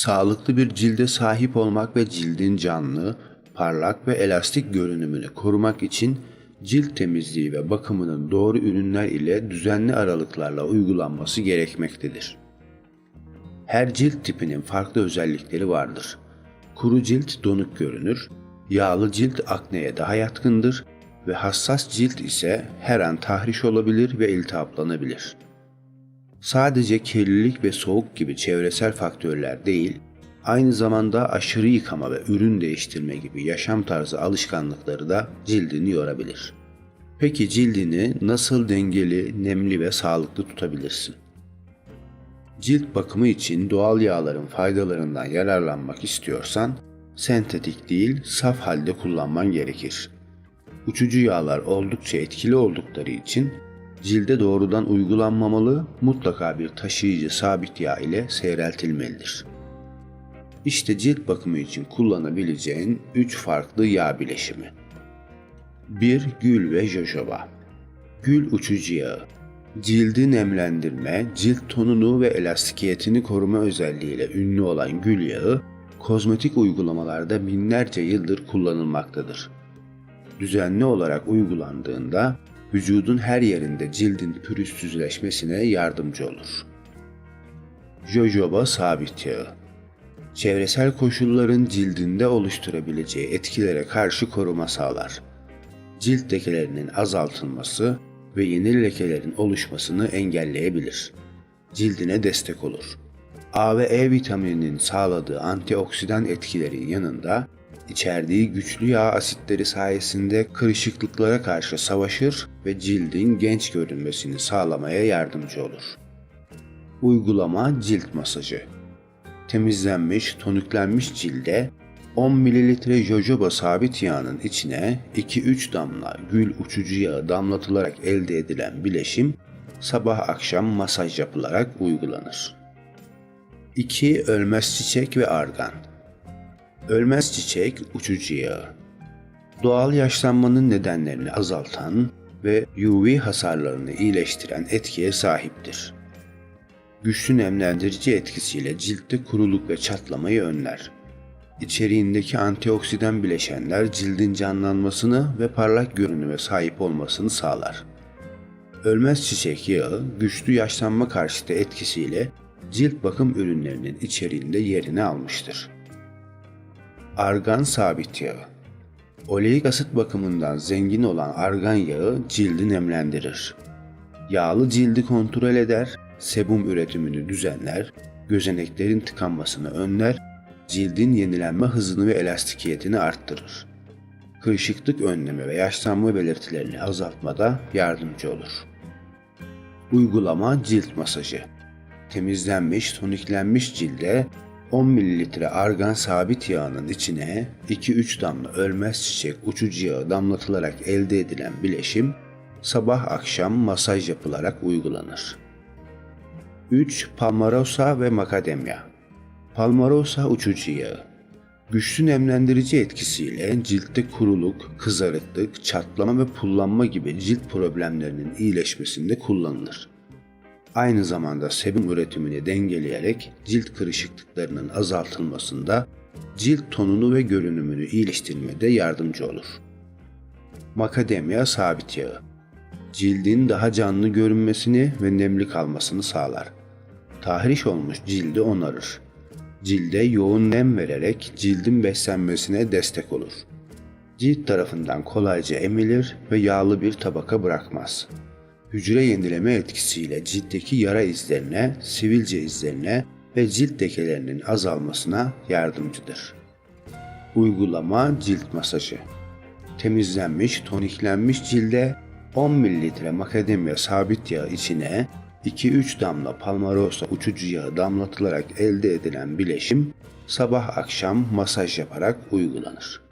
Sağlıklı bir cilde sahip olmak ve cildin canlı, parlak ve elastik görünümünü korumak için cilt temizliği ve bakımının doğru ürünler ile düzenli aralıklarla uygulanması gerekmektedir. Her cilt tipinin farklı özellikleri vardır. Kuru cilt donuk görünür, yağlı cilt akneye daha yatkındır ve hassas cilt ise her an tahriş olabilir ve iltihaplanabilir. Sadece kirlilik ve soğuk gibi çevresel faktörler değil, aynı zamanda aşırı yıkama ve ürün değiştirme gibi yaşam tarzı alışkanlıkları da cildini yorabilir. Peki cildini nasıl dengeli, nemli ve sağlıklı tutabilirsin? Cilt bakımı için doğal yağların faydalarından yararlanmak istiyorsan, sentetik değil, saf halde kullanman gerekir. Uçucu yağlar oldukça etkili oldukları için cilde doğrudan uygulanmamalı, mutlaka bir taşıyıcı sabit yağ ile seyreltilmelidir. İşte cilt bakımı için kullanabileceğin 3 farklı yağ bileşimi. 1. Gül ve jojoba. Gül uçucu yağı. Cildi nemlendirme, cilt tonunu ve elastikiyetini koruma özelliğiyle ünlü olan gül yağı, kozmetik uygulamalarda binlerce yıldır kullanılmaktadır. Düzenli olarak uygulandığında vücudun her yerinde cildin pürüzsüzleşmesine yardımcı olur. Jojoba sabit yağı Çevresel koşulların cildinde oluşturabileceği etkilere karşı koruma sağlar. Cilt lekelerinin azaltılması ve yeni lekelerin oluşmasını engelleyebilir. Cildine destek olur. A ve E vitamininin sağladığı antioksidan etkilerin yanında içerdiği güçlü yağ asitleri sayesinde kırışıklıklara karşı savaşır ve cildin genç görünmesini sağlamaya yardımcı olur. Uygulama cilt masajı. Temizlenmiş, toniklenmiş cilde 10 ml jojoba sabit yağının içine 2-3 damla gül uçucu yağı damlatılarak elde edilen bileşim sabah akşam masaj yapılarak uygulanır. 2. Ölmez çiçek ve argan. Ölmez çiçek uçucu yağı. Doğal yaşlanmanın nedenlerini azaltan ve UV hasarlarını iyileştiren etkiye sahiptir. Güçlü nemlendirici etkisiyle ciltte kuruluk ve çatlamayı önler. İçeriğindeki antioksidan bileşenler cildin canlanmasını ve parlak görünüme sahip olmasını sağlar. Ölmez çiçek yağı güçlü yaşlanma karşıtı etkisiyle cilt bakım ürünlerinin içeriğinde yerini almıştır. Argan sabit yağı Oleik asit bakımından zengin olan argan yağı cildi nemlendirir. Yağlı cildi kontrol eder, sebum üretimini düzenler, gözeneklerin tıkanmasını önler, cildin yenilenme hızını ve elastikiyetini arttırır. Kırışıklık önleme ve yaşlanma belirtilerini azaltmada yardımcı olur. Uygulama cilt masajı. Temizlenmiş, toniklenmiş cilde 10 ml argan sabit yağının içine 2-3 damla ölmez çiçek uçucu yağı damlatılarak elde edilen bileşim sabah akşam masaj yapılarak uygulanır. 3. Palmarosa ve makademya Palmarosa uçucu yağı Güçlü nemlendirici etkisiyle ciltte kuruluk, kızarıklık, çatlama ve pullanma gibi cilt problemlerinin iyileşmesinde kullanılır. Aynı zamanda sebum üretimini dengeleyerek cilt kırışıklıklarının azaltılmasında, cilt tonunu ve görünümünü iyileştirmede yardımcı olur. Makademya sabit yağı Cildin daha canlı görünmesini ve nemli kalmasını sağlar. Tahriş olmuş cildi onarır. Cilde yoğun nem vererek cildin beslenmesine destek olur. Cilt tarafından kolayca emilir ve yağlı bir tabaka bırakmaz hücre yenileme etkisiyle ciltteki yara izlerine, sivilce izlerine ve cilt lekelerinin azalmasına yardımcıdır. Uygulama cilt masajı. Temizlenmiş, toniklenmiş cilde 10 ml makademya sabit yağ içine 2-3 damla palmarosa uçucu yağı damlatılarak elde edilen bileşim sabah akşam masaj yaparak uygulanır.